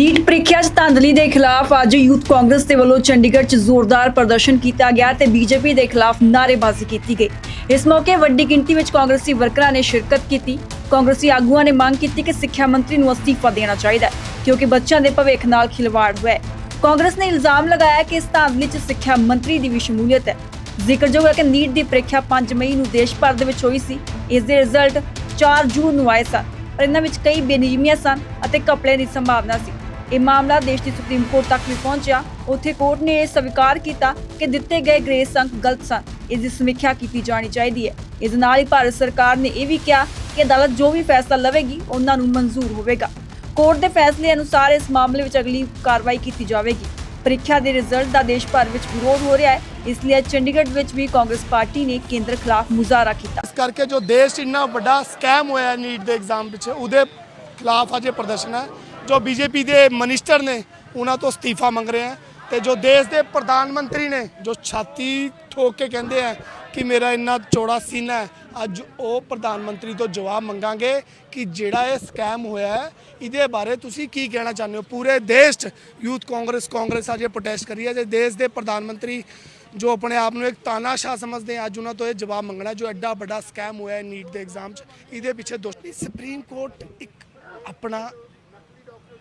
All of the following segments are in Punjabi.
ਨੀਟ ਪ੍ਰੀਖਿਆ 'ਚ ਧਾਂਦਲੀ ਦੇ ਖਿਲਾਫ ਅੱਜ ਯੂਥ ਕਾਂਗਰਸ ਦੇ ਵੱਲੋਂ ਚੰਡੀਗੜ੍ਹ 'ਚ ਜ਼ੋਰਦਾਰ ਪ੍ਰਦਰਸ਼ਨ ਕੀਤਾ ਗਿਆ ਤੇ ਬੀਜੇਪੀ ਦੇ ਖਿਲਾਫ ਨਾਅਰੇਬਾਜ਼ੀ ਕੀਤੀ ਗਈ। ਇਸ ਮੌਕੇ ਵੱਡੀ ਗਿਣਤੀ ਵਿੱਚ ਕਾਂਗਰਸੀ ਵਰਕਰਾਂ ਨੇ ਸ਼ਿਰਕਤ ਕੀਤੀ। ਕਾਂਗਰਸੀ ਆਗੂਆਂ ਨੇ ਮੰਗ ਕੀਤੀ ਕਿ ਸਿੱਖਿਆ ਮੰਤਰੀ ਨੂੰ ਅਸਤੀਫਾ ਦੇਣਾ ਚਾਹੀਦਾ ਹੈ, ਕਿਉਂਕਿ ਬੱਚਿਆਂ ਦੇ ਭਵਿੱਖ ਨਾਲ ਖਿਲਵਾੜ ਹੋਇਆ ਹੈ। ਕਾਂਗਰਸ ਨੇ ਇਲਜ਼ਾਮ ਲਗਾਇਆ ਕਿ ਇਸ ਧਾਂਦਲੀ 'ਚ ਸਿੱਖਿਆ ਮੰਤਰੀ ਦੀ ਵੀ ਸ਼ਮੂਲੀਅਤ ਹੈ। ਜ਼ਿਕਰਯੋਗ ਹੈ ਕਿ ਨੀਟ ਦੀ ਪ੍ਰੀਖਿਆ 5 ਮਈ ਨੂੰ ਦੇਸ਼ ਭਰ ਦੇ ਵਿੱਚ ਹੋਈ ਸੀ। ਇਸ ਦੇ ਰਿਜ਼ਲਟ 4 ਜੂਨ ਨੂੰ ਆਏ ਸਨ, ਪਰ ਇਹਨਾਂ ਵਿੱਚ ਕਈ ਬੇਨਿਯਮੀਆਂ ਸਨ ਅਤੇ ਘਪਲੇ ਦੀ ਸੰਭਾਵਨਾ ਸੀ। ਇਹ ਮਾਮਲਾ ਦੇਸ਼ ਦੀ ਸੁਪਰੀਮ ਕੋਰਟ ਤੱਕ ਵੀ ਪਹੁੰਚਿਆ। ਉੱਥੇ ਕੋਰਟ ਨੇ ਇਹ ਸਵੀਕਾਰ ਕੀਤਾ ਕਿ ਦਿੱਤੇ ਗਏ ਗ੍ਰੇਸ ਅੰਕ ਗਲਤ ਸਨ। ਇਸ ਦੀ ਸਮੀਖਿਆ ਕੀਤੀ ਜਾਣੀ ਚਾਹੀਦੀ ਹੈ। ਇਸ ਨਾਲ ਹੀ ਭਾਰਤ ਸਰਕਾਰ ਨੇ ਇਹ ਵੀ ਕਿਹਾ ਕਿ ਅਦਾਲਤ ਜੋ ਵੀ ਫੈਸਲਾ ਲਵੇਗੀ, ਉਹਨਾਂ ਨੂੰ ਮਨਜ਼ੂਰ ਹੋਵੇਗਾ। ਕੋਰਟ ਦੇ ਫੈਸਲੇ ਅਨੁਸਾਰ ਇਸ ਮਾਮਲੇ ਵਿੱਚ ਅਗਲੀ ਕਾਰਵਾਈ ਕੀਤੀ ਜਾਵੇਗੀ। ਪ੍ਰੀਖਿਆ ਦੇ ਰਿਜ਼ਲਟ ਦਾ ਦੇਸ਼ ਭਰ ਵਿੱਚ ਵਿਰੋਧ ਹੋ ਰਿਹਾ ਹੈ। ਇਸ ਲਈ ਅੱਜ ਚੰਡੀਗੜ੍ਹ ਵਿੱਚ ਵੀ ਕਾਂਗਰਸ ਪਾਰਟੀ ਨੇ ਕੇਂਦਰ ਖਿਲਾਫ ਮੁਜ਼ਾਹਰਾ ਕੀਤਾ। ਇਸ ਕਰਕੇ ਜੋ ਦੇਸ਼ ਇੰਨਾ ਵੱਡਾ ਸਕੈਮ ਹੋਇਆ ਨੀਟ ਦੇ ਐਗਜ਼ਾਮ ਪਿੱਛੇ, ਉਹਦੇ ਖਿਲਾਫ ਅੱਜ ਪ੍ਰਦਰਸ਼ਨ ਹੈ। ਜੋ ਬੀਜੇਪੀ ਦੇ ਮਨਿਸਟਰ ਨੇ, ਉਹਨਾਂ ਤੋਂ ਅਸਤੀਫਾ ਮੰਗ ਰਹੇ ਆ ਤੇ ਜੋ ਦੇਸ਼ ਦੇ ਪ੍ਰਧਾਨ ਮੰਤਰੀ ਨੇ, ਜੋ ਛਾਤੀ ਠੋਕ ਕੇ ਕਹਿੰਦੇ ਆ ਕਿ ਮੇਰਾ ਇੰਨਾ ਚੌੜਾ ਸੀਨਾ ਹੈ, ਅੱਜ ਉਹ ਪ੍ਰਧਾਨ ਮੰਤਰੀ ਤੋਂ ਜਵਾਬ ਮੰਗਾਂਗੇ ਕਿ ਜਿਹੜਾ ਇਹ ਸਕੈਮ ਹੋਇਆ ਹੈ, ਇਹਦੇ ਬਾਰੇ ਤੁਸੀਂ ਕੀ ਕਹਿਣਾ ਚਾਹੁੰਦੇ ਹੋ? ਪੂਰੇ ਦੇਸ਼ 'ਚ ਯੂਥ ਕਾਂਗਰਸ ਕਾਂਗਰਸ ਅੱਜ ਇਹ ਪ੍ਰੋਟੈਸਟ ਕਰੀ ਹੈ, ਜੇ ਦੇਸ਼ ਦੇ ਪ੍ਰਧਾਨ ਮੰਤਰੀ ਜੋ ਆਪਣੇ ਆਪ ਨੂੰ ਇੱਕ ਤਾਨਾਸ਼ਾਹ ਸਮਝਦੇ ਆ, ਅੱਜ ਉਹਨਾਂ ਤੋਂ ਇਹ ਜਵਾਬ ਮੰਗਣਾ ਜੋ ਐਡਾ ਵੱਡਾ ਸਕੈਮ ਹੋਇਆ ਹੈ ਨੀਟ ਦੇ ਐਗਜ਼ਾਮ 'ਚ, ਇਹਦੇ ਪਿੱਛੇ ਦੋਸ਼ੀ ਸੁਪਰੀਮ ਕੋਰਟ ਇੱਕ ਆਪਣਾ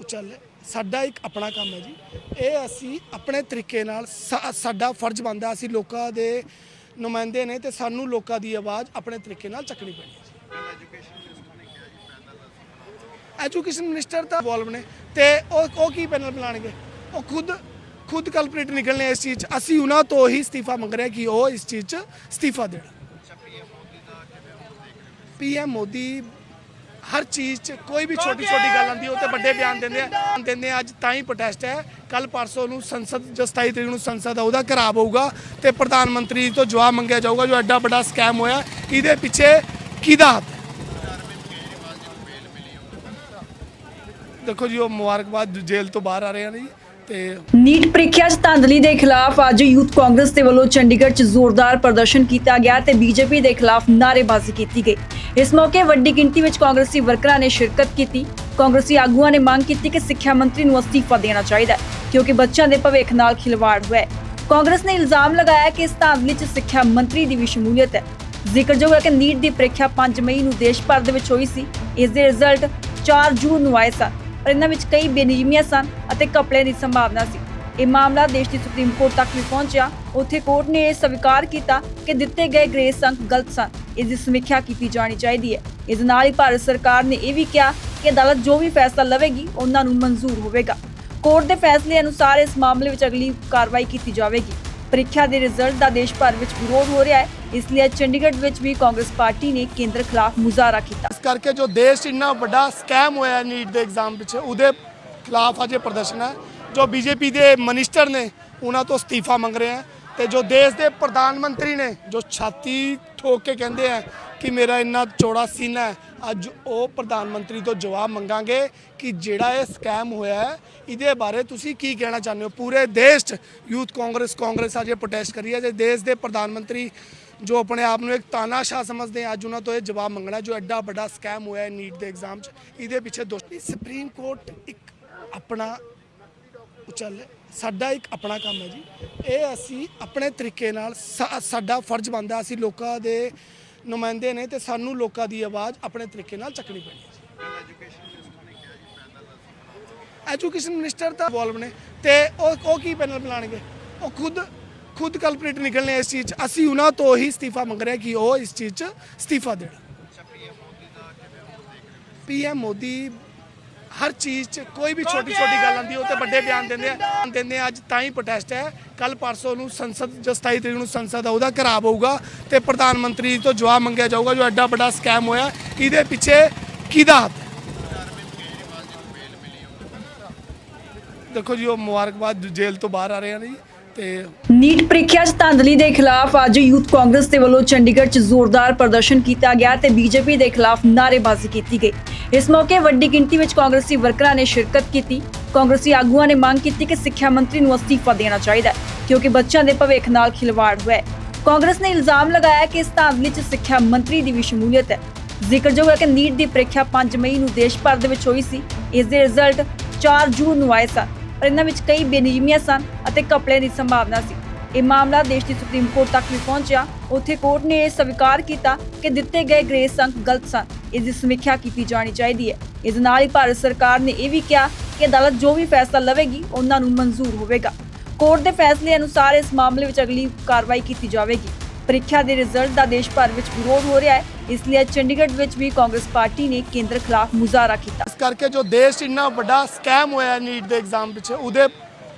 ਉਚਲ ਸਾਡਾ ਇੱਕ ਆਪਣਾ ਕੰਮ ਹੈ ਜੀ। ਇਹ ਅਸੀਂ ਆਪਣੇ ਤਰੀਕੇ ਨਾਲ ਸਾਡਾ ਫਰਜ਼ ਬਣਦਾ ਅਸੀਂ ਲੋਕਾਂ ਦੇ ਨੁਮਾਇੰਦੇ ਨੇ ਤੇ ਸਾਨੂੰ ਲੋਕਾਂ ਦੀ ਆਵਾਜ਼ ਆਪਣੇ ਤਰੀਕੇ ਨਾਲ ਚੱਕਣੀ ਪੈਣੀ ਹੈ ਐਜੂਕੇਸ਼ਨ ਮਿਨਿਸਟਰ ਤਾਂ ਇਨਵੋਲਵ ਨੇ ਤੇ ਉਹ ਉਹ ਕੀ ਪੈਨਲ ਬਣਾਣਗੇ ਉਹ ਖੁਦ ਖੁਦ ਕਲਪਰੇਟ ਨਿਕਲਣੇ ਇਸ ਚੀਜ਼ 'ਚ। ਅਸੀਂ ਉਹਨਾਂ ਤੋਂ ਹੀ ਅਸਤੀਫਾ ਮੰਗ ਰਹੇ ਹਾਂ ਕਿ ਉਹ ਇਸ ਚੀਜ਼ 'ਚ ਅਸਤੀਫਾ ਦੇਣ। ਪੀਐਮ ਮੋਦੀ ਹਰ ਚੀਜ਼ 'ਚ ਕੋਈ ਵੀ ਛੋਟੀ ਛੋਟੀ ਗੱਲ ਆਉਂਦੀ ਹੈ ਉਹ ਤੇ ਵੱਡੇ ਬਿਆਨ ਦਿੰਦੇ ਆ। ਦਿੰਦੇ ਆ ਅੱਜ ਤਾਂ ਹੀ ਪ੍ਰੋਟੈਸਟ ਹੈ। ਕੱਲ ਪਰਸੋਂ ਨੂੰ ਸੰਸਦ ਜੋ 27 ਤਰੀਕ ਨੂੰ ਸੰਸਦ ਆ ਉਹਦਾ ਘਰਾਵ ਹੋਊਗਾ ਤੇ ਪ੍ਰਧਾਨ ਮੰਤਰੀ ਤੋਂ ਜਵਾਬ ਮੰਗਿਆ ਜਾਊਗਾ ਜੋ ਐਡਾ ਵੱਡਾ ਸਕੈਮ ਹੋਇਆ। ਇਹਦੇ ਪਿੱਛੇ ਕਿਹਦਾ ਹੱਥ ਦੇਖੋ ਜੀ ਉਹ ਮੁਬਾਰਕਬਾਦ ਜੇਲ੍ਹ ਤੋਂ ਬਾਹਰ ਆ ਰਹੇ ਆ ਜੀ। ਤੇ ਨੀਟ ਪ੍ਰੀਖਿਆ 'ਚ ਧਾਂਦਲੀ ਦੇ ਖਿਲਾਫ ਅੱਜ ਯੂਥ ਕਾਂਗਰਸ ਦੇ ਵੱਲੋਂ ਚੰਡੀਗੜ੍ਹ 'ਚ ਜ਼ੋਰਦਾਰ ਪ੍ਰਦਰਸ਼ਨ ਕੀਤਾ ਗਿਆ ਤੇ ਬੀਜੇਪੀ ਦੇ ਖਿਲਾਫ ਨਾਅਰੇਬਾਜ਼ੀ ਕੀਤੀ ਗਈ। ਇਸ ਮੌਕੇ ਵੱਡੀ ਗਿਣਤੀ ਵਿੱਚ ਕਾਂਗਰਸੀ ਵਰਕਰਾਂ ਨੇ ਸ਼ਿਰਕਤ ਕੀਤੀ। ਕਾਂਗਰਸੀ ਆਗੂਆਂ ਨੇ ਮੰਗ ਕੀਤੀ ਕਿ ਸਿੱਖਿਆ ਮੰਤਰੀ ਨੂੰ ਅਸਤੀਫਾ ਦੇਣਾ ਚਾਹੀਦਾ ਹੈ, ਕਿਉਂਕਿ ਬੱਚਿਆਂ ਦੇ ਭਵਿੱਖ ਨਾਲ ਖਿਲਵਾੜ ਹੋਇਆ ਹੈ। ਕਾਂਗਰਸ ਨੇ ਇਲਜ਼ਾਮ ਲਗਾਇਆ ਕਿ ਇਸ ਧਾਂਦਲੀ 'ਚ ਸਿੱਖਿਆ ਮੰਤਰੀ ਦੀ ਵੀ ਸ਼ਮੂਲੀਅਤ ਹੈ। ਜ਼ਿਕਰਯੋਗ ਹੈ ਕਿ ਨੀਟ ਦੀ ਪ੍ਰੀਖਿਆ 5 ਮਈ ਨੂੰ ਦੇਸ਼ ਭਰ ਦੇ ਵਿੱਚ ਹੋਈ ਸੀ। ਇਸ ਦੇ ਰਿਜ਼ਲਟ 4 ਜੂਨ ਨੂੰ ਆਏ ਸਨ। ਪਰ ਇਹਨਾਂ ਵਿੱਚ ਕਈ ਬੇਨਿਯਮੀਆਂ ਸਨ ਅਤੇ ਘਪਲੇ ਦੀ ਸੰਭਾਵਨਾ ਸੀ। ਇਹ ਮਾਮਲਾ ਦੇਸ਼ ਦੀ ਸੁਪਰੀਮ ਕੋਰਟ ਤੱਕ ਵੀ ਪਹੁੰਚਿਆ। ਉੱਥੇ ਕੋਰਟ ਨੇ ਇਹ ਸਵੀਕਾਰ ਕੀਤਾ ਕਿ ਦਿੱਤੇ ਗਏ ਗ੍ਰੇਸ ਅੰਕ ਗਲਤ ਸਨ। ਇਸ ਦੀ ਸਮੀਖਿਆ ਕੀਤੀ ਜਾਣੀ ਚਾਹੀਦੀ ਹੈ। ਇਸ ਨਾਲ ਹੀ ਭਾਰਤ ਸਰਕਾਰ ਨੇ ਇਹ ਵੀ ਕਿਹਾ ਕਿ ਅਦਾਲਤ ਜੋ ਵੀ ਫੈਸਲਾ ਲਵੇਗੀ, ਉਹਨਾਂ ਨੂੰ ਮਨਜ਼ੂਰ ਹੋਵੇਗਾ। ਕੋਰਟ ਦੇ ਫੈਸਲੇ ਅਨੁਸਾਰ ਇਸ ਮਾਮਲੇ ਵਿੱਚ ਅਗਲੀ ਕਾਰਵਾਈ ਕੀਤੀ ਜਾਵੇਗੀ। ਪ੍ਰੀਖਿਆ ਦੇ ਰਿਜ਼ਲਟ ਦਾ ਦੇਸ਼ ਭਰ ਵਿੱਚ ਵਿਰੋਧ ਹੋ ਰਿਹਾ ਹੈ। ਇਸ ਲਈ ਅੱਜ ਚੰਡੀਗੜ੍ਹ ਵਿੱਚ ਵੀ ਕਾਂਗਰਸ ਪਾਰਟੀ ਨੇ ਕੇਂਦਰ ਖਿਲਾਫ ਮੁਜ਼ਾਹਰਾ ਕੀਤਾ। ਇਸ ਕਰਕੇ ਜੋ ਦੇਸ਼ 'ਚ ਇੰਨਾ ਵੱਡਾ ਸਕੈਮ ਹੋਇਆ ਨੀਟ ਦੇ ਐਗਜ਼ਾਮ ਵਿੱਚ ਉਹਦੇ ਖਿਲਾਫ ਅੱਜ ਇਹ ਪ੍ਰਦਰਸ਼ਨ ਹੈ। ਜੋ ਬੀਜੇਪੀ ਦੇ ਮਨਿਸਟਰ ਨੇ, ਉਹਨਾਂ ਤੋਂ ਅਸਤੀਫਾ ਮੰਗ ਰਹੇ ਆ ਤੇ ਜੋ ਦੇਸ਼ ਦੇ ਪ੍ਰਧਾਨ ਮੰਤਰੀ ਨੇ, ਜੋ ਛਾਤੀ ਠੋਕ ਕੇ ਕਹਿੰਦੇ ਆ ਕਿ ਮੇਰਾ ਇੰਨਾ ਚੌੜਾ ਸੀਨਾ ਹੈ, ਅੱਜ ਉਹ ਪ੍ਰਧਾਨ ਮੰਤਰੀ ਤੋਂ ਜਵਾਬ ਮੰਗਾਂਗੇ ਕਿ ਜਿਹੜਾ ਇਹ ਸਕੈਮ ਹੋਇਆ ਹੈ, ਇਹਦੇ ਬਾਰੇ ਤੁਸੀਂ ਕੀ ਕਹਿਣਾ ਚਾਹੁੰਦੇ ਹੋ? ਪੂਰੇ ਦੇਸ਼ 'ਚ ਯੂਥ ਕਾਂਗਰਸ ਕਾਂਗਰਸ ਅੱਜ ਇਹ ਪ੍ਰੋਟੈਸਟ ਕਰੀ ਹੈ, ਜੇ ਦੇਸ਼ ਦੇ ਪ੍ਰਧਾਨ ਮੰਤਰੀ ਜੋ ਆਪਣੇ ਆਪ ਨੂੰ ਇੱਕ ਤਾਨਾਸ਼ਾਹ ਸਮਝਦੇ ਆ, ਅੱਜ ਉਹਨਾਂ ਤੋਂ ਇਹ ਜਵਾਬ ਮੰਗਣਾ ਜੋ ਐਡਾ ਵੱਡਾ ਸਕੈਮ ਹੋਇਆ ਹੈ ਨੀਟ ਦੇ ਐਗਜ਼ਾਮ 'ਚ, ਇਹਦੇ ਪਿੱਛੇ ਦੋਸ਼ੀ ਸੁਪਰੀਮ ਕੋਰਟ ਇੱਕ ਆਪਣਾ ਉਚਲ ਸਾਡਾ ਇੱਕ ਆਪਣਾ ਕੰਮ ਹੈ ਜੀ। ਇਹ ਅਸੀਂ ਆਪਣੇ ਤਰੀਕੇ ਨਾਲ ਸਾਡਾ ਫਰਜ਼ ਬਣਦਾ, ਅਸੀਂ ਲੋਕਾਂ ਦੇ ਨੁਮਾਇੰਦੇ ਨੇ ਤੇ ਸਾਨੂੰ ਲੋਕਾਂ ਦੀ ਆਵਾਜ਼ ਆਪਣੇ ਤਰੀਕੇ ਨਾਲ ਚੱਕਣੀ ਪੈਣੀ ਹੈ ਐਜੂਕੇਸ਼ਨ ਮਿਨਿਸਟਰ ਤਾਂ ਇਨਵੋਲਵ ਨੇ ਤੇ ਉਹ ਉਹ ਕੀ ਪੈਨਲ ਬਣਾਣਗੇ ਉਹ ਖੁਦ ਖੁਦ ਕਲਪਰੇਟ ਨਿਕਲਨੇ ਇਸ ਚੀਜ਼ 'ਚ। ਅਸੀਂ ਉਹਨਾਂ ਤੋਂ ਹੀ ਅਸਤੀਫਾ ਮੰਗ ਰਹੇ ਕਿ ਉਹ ਇਸ ਚੀਜ਼ 'ਚ ਅਸਤੀਫਾ ਦੇਣ। ਪੀਐਮ ਮੋਦੀ ਹਰ ਚੀਜ਼ 'ਚ ਕੋਈ ਵੀ ਛੋਟੀ ਛੋਟੀ ਗੱਲ ਆਉਂਦੀ ਹੈ ਉਹ ਤੇ ਵੱਡੇ ਬਿਆਨ ਦਿੰਦੇ ਆ। ਦਿੰਦੇ ਆ ਅੱਜ ਤਾਂ ਹੀ ਪ੍ਰੋਟੈਸਟ ਹੈ। ਕੱਲ ਪਰਸੋਂ ਨੂੰ ਸੰਸਦ ਜੋ 27 ਤਰੀਕ ਨੂੰ ਸੰਸਦ ਆ ਉਹਦਾ ਘਰਾਵ ਹੋਊਗਾ ਤੇ ਪ੍ਰਧਾਨ ਮੰਤਰੀ ਤੋਂ ਜਵਾਬ ਮੰਗਿਆ ਜਾਊਗਾ ਜੋ ਐਡਾ ਵੱਡਾ ਸਕੈਮ ਹੋਇਆ। ਇਹਦੇ ਪਿੱਛੇ ਕਿਹਦਾ ਹੱਥ ਦੇਖੋ ਜੀ ਉਹ ਮੁਬਾਰਕਬਾਦ ਜੇਲ੍ਹ ਤੋਂ ਬਾਹਰ ਆ ਰਹੇ ਆ ਜੀ। ਤੇ ਨੀਟ ਪ੍ਰੀਖਿਆ 'ਚ ਧਾਂਦਲੀ ਦੇ ਖਿਲਾਫ ਅੱਜ ਯੂਥ ਕਾਂਗਰਸ ਦੇ ਵੱਲੋਂ ਚੰਡੀਗੜ੍ਹ 'ਚ ਜ਼ੋਰਦਾਰ ਪ੍ਰਦਰਸ਼ਨ ਕੀਤਾ ਗਿਆ ਤੇ ਬੀਜੇਪੀ ਦੇ ਖਿਲਾਫ ਨਾਅਰੇਬਾਜ਼ੀ ਕੀਤੀ ਗਈ। ਇਸ ਮੌਕੇ ਵੱਡੀ ਗਿਣਤੀ ਵਿੱਚ ਕਾਂਗਰਸੀ ਵਰਕਰਾਂ ਨੇ ਸ਼ਿਰਕਤ ਕੀਤੀ। ਕਾਂਗਰਸੀ ਆਗੂਆਂ ਨੇ ਮੰਗ ਕੀਤੀ ਕਿ ਸਿੱਖਿਆ ਮੰਤਰੀ ਨੂੰ ਅਸਤੀਫਾ ਦੇਣਾ ਚਾਹੀਦਾ ਹੈ, ਕਿਉਂਕਿ ਬੱਚਿਆਂ ਦੇ ਭਵਿੱਖ ਨਾਲ ਖਿਲਵਾੜ ਹੋਇਆ ਹੈ। ਕਾਂਗਰਸ ਨੇ ਇਲਜ਼ਾਮ ਲਗਾਇਆ ਕਿ ਇਸ ਧਾਂਦਲੀ 'ਚ ਸਿੱਖਿਆ ਮੰਤਰੀ ਦੀ ਵੀ ਸ਼ਮੂਲੀਅਤ ਹੈ। ਜ਼ਿਕਰਯੋਗ ਹੈ ਕਿ ਨੀਟ ਦੀ ਪ੍ਰੀਖਿਆ 5 ਮਈ ਨੂੰ ਦੇਸ਼ ਭਰ ਦੇ ਵਿੱਚ ਹੋਈ ਸੀ। ਇਸ ਦੇ ਰਿਜ਼ਲਟ 4 ਜੂਨ ਨੂੰ ਆਏ ਸਨ। ਪਰ ਇਹਨਾਂ ਵਿੱਚ ਕਈ ਬੇਨਿਯਮੀਆਂ ਸਨ ਅਤੇ ਕਪੜੇ ਦੀ ਸੰਭਾਵਨਾ ਸੀ। ਇਹ ਮਾਮਲਾ ਦੇਸ਼ ਦੀ ਸੁਪਰੀਮ ਕੋਰਟ ਤੱਕ ਵੀ ਪਹੁੰਚਿਆ। ਉੱਥੇ ਕੋਰਟ ਨੇ ਇਹ ਸਵੀਕਾਰ ਕੀਤਾ ਕਿ ਦਿੱਤੇ ਗਏ ਗ੍ਰੇਸ ਅੰਕ ਗਲਤ ਸਨ। ਇਸ ਦੀ ਸਮੀਖਿਆ ਕੀਤੀ ਜਾਣੀ ਚਾਹੀਦੀ ਹੈ। ਇਸ ਨਾਲ ਹੀ ਭਾਰਤ ਸਰਕਾਰ ਨੇ ਇਹ ਵੀ ਕਿਹਾ ਕਿ ਅਦਾਲਤ ਜੋ ਵੀ ਫੈਸਲਾ ਲਵੇਗੀ, ਉਹਨਾਂ ਨੂੰ ਮਨਜ਼ੂਰ ਹੋਵੇਗਾ। ਕੋਰਟ ਦੇ ਫੈਸਲੇ ਅਨੁਸਾਰ ਇਸ ਮਾਮਲੇ ਵਿੱਚ ਅਗਲੀ ਕਾਰਵਾਈ ਕੀਤੀ ਜਾਵੇਗੀ। ਪ੍ਰੀਖਿਆ ਦੇ ਰਿਜ਼ਲਟ ਦਾ ਦੇਸ਼ ਭਰ ਵਿੱਚ ਵਿਰੋਧ ਹੋ ਰਿਹਾ ਹੈ। ਇਸ ਲਈ ਅੱਜ ਚੰਡੀਗੜ੍ਹ ਵਿੱਚ ਵੀ ਕਾਂਗਰਸ ਪਾਰਟੀ ਨੇ ਕੇਂਦਰ ਖਿਲਾਫ ਮੁਜ਼ਾਹਰਾ ਕੀਤਾ। ਇਸ ਕਰਕੇ ਜੋ ਦੇਸ਼ 'ਚ ਇੰਨਾ ਵੱਡਾ ਸਕੈਮ ਹੋਇਆ ਨੀਟ ਦੇ ਐਗਜ਼ਾਮ ਵਿੱਚ, ਉਹਦੇ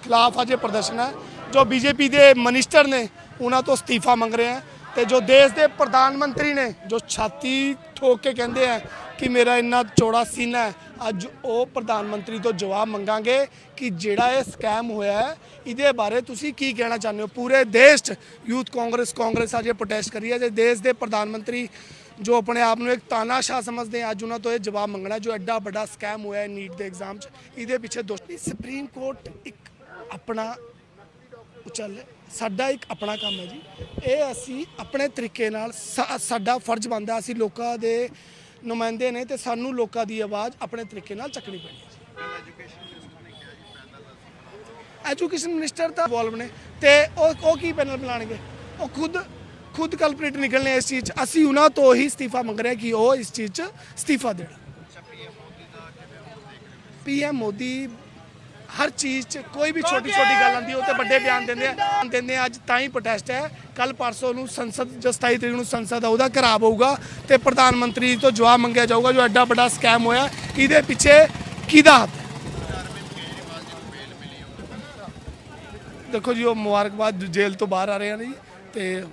ਖਿਲਾਫ ਅੱਜ ਪ੍ਰਦਰਸ਼ਨ ਹੈ। ਜੋ ਬੀਜੇਪੀ ਦੇ ਮਨਿਸਟਰ ਨੇ, ਉਹਨਾਂ ਤੋਂ ਅਸਤੀਫਾ ਮੰਗ ਰਹੇ ਹੈ। ਤੇ ਜੋ ਦੇਸ਼ ਦੇ ਪ੍ਰਧਾਨ ਮੰਤਰੀ ਨੇ, ਜੋ ਛਾਤੀ ਠੋਕ ਕੇ ਕਹਿੰਦੇ ਆ ਕਿ ਮੇਰਾ ਇੰਨਾ ਚੌੜਾ ਸੀਨਾ ਹੈ, ਅੱਜ ਉਹ ਪ੍ਰਧਾਨ ਮੰਤਰੀ ਤੋਂ ਜਵਾਬ ਮੰਗਾਂਗੇ ਕਿ ਜਿਹੜਾ ਇਹ ਸਕੈਮ ਹੋਇਆ ਹੈ, ਇਹਦੇ ਬਾਰੇ ਤੁਸੀਂ ਕੀ ਕਹਿਣਾ ਚਾਹੁੰਦੇ ਹੋ? ਪੂਰੇ ਦੇਸ਼ 'ਚ ਯੂਥ ਕਾਂਗਰਸ ਕਾਂਗਰਸ ਅੱਜ ਇਹ ਪ੍ਰੋਟੈਸਟ ਕਰੀ ਹੈ ਜੇ ਦੇਸ਼ ਦੇ ਪ੍ਰਧਾਨ ਮੰਤਰੀ ਜੋ ਆਪਣੇ ਆਪ ਨੂੰ ਇੱਕ ਤਾਨਾਸ਼ਾਹ ਸਮਝਦੇ ਆ, ਅੱਜ ਉਹਨਾਂ ਤੋਂ ਇਹ ਜਵਾਬ ਮੰਗਣਾ ਜੋ ਐਡਾ ਵੱਡਾ ਸਕੈਮ ਹੋਇਆ ਹੈ ਨੀਟ ਦੇ ਐਗਜ਼ਾਮ 'ਚ, ਇਹਦੇ ਪਿੱਛੇ ਦੋਸ਼ੀ ਸੁਪਰੀਮ ਕੋਰਟ ਇੱਕ ਆਪਣਾ ਚੱਲ ਸਾਡਾ ਇੱਕ ਆਪਣਾ ਕੰਮ ਹੈ ਜੀ। ਇਹ ਅਸੀਂ ਆਪਣੇ ਤਰੀਕੇ ਨਾਲ ਸਾਡਾ ਫਰਜ਼ ਬਣਦਾ, ਅਸੀਂ ਲੋਕਾਂ ਦੇ ਨੁਮਾਇੰਦੇ ਨੇ ਤੇ ਸਾਨੂੰ ਲੋਕਾਂ ਦੀ ਆਵਾਜ਼ ਆਪਣੇ ਤਰੀਕੇ ਨਾਲ ਚੱਕਣੀ ਪੈਣੀ ਹੈ ਐਜੂਕੇਸ਼ਨ ਮਿਨਿਸਟਰ ਤਾਂ ਇਨਵੋਲਵ ਨੇ ਤੇ ਉਹ ਉਹ ਕੀ ਪੈਨਲ ਬਣਾਣਗੇ ਉਹ ਖੁਦ ਖੁਦ ਕਲਪਰੇਟ ਨਿਕਲਨੇ ਇਸ ਚੀਜ਼ 'ਚ। ਅਸੀਂ ਉਹਨਾਂ ਤੋਂ ਹੀ ਅਸਤੀਫਾ ਮੰਗ ਰਹੇ ਕਿ ਉਹ ਇਸ ਚੀਜ਼ 'ਚ ਅਸਤੀਫਾ ਦੇਣ। ਪੀਐਮ ਮੋਦੀ ਹਰ ਚੀਜ਼ 'ਚ ਕੋਈ ਵੀ ਛੋਟੀ ਛੋਟੀ ਗੱਲ ਆਉਂਦੀ ਹੈ ਉਹ ਤੇ ਵੱਡੇ ਬਿਆਨ ਦਿੰਦੇ ਆ। ਦਿੰਦੇ ਆ ਅੱਜ ਤਾਂ ਹੀ ਪ੍ਰੋਟੈਸਟ ਹੈ। ਕੱਲ ਪਰਸੋਂ ਨੂੰ ਸੰਸਦ ਜੋ 27 ਤਰੀਕ ਨੂੰ ਸੰਸਦ ਆ ਉਹਦਾ ਘਰਾਵ ਹੋਊਗਾ ਤੇ ਪ੍ਰਧਾਨ ਮੰਤਰੀ ਤੋਂ ਜਵਾਬ ਮੰਗਿਆ ਜਾਊਗਾ ਜੋ ਐਡਾ ਵੱਡਾ ਸਕੈਮ ਹੋਇਆ। ਇਹਦੇ ਪਿੱਛੇ ਕਿਹਦਾ ਹੱਥ ਦੇਖੋ ਜੀ ਉਹ ਮੁਬਾਰਕਬਾਦ ਜੇਲ੍ਹ ਤੋਂ ਬਾਹਰ ਆ ਰਹੇ ਹਨ ਜੀ ਤੇ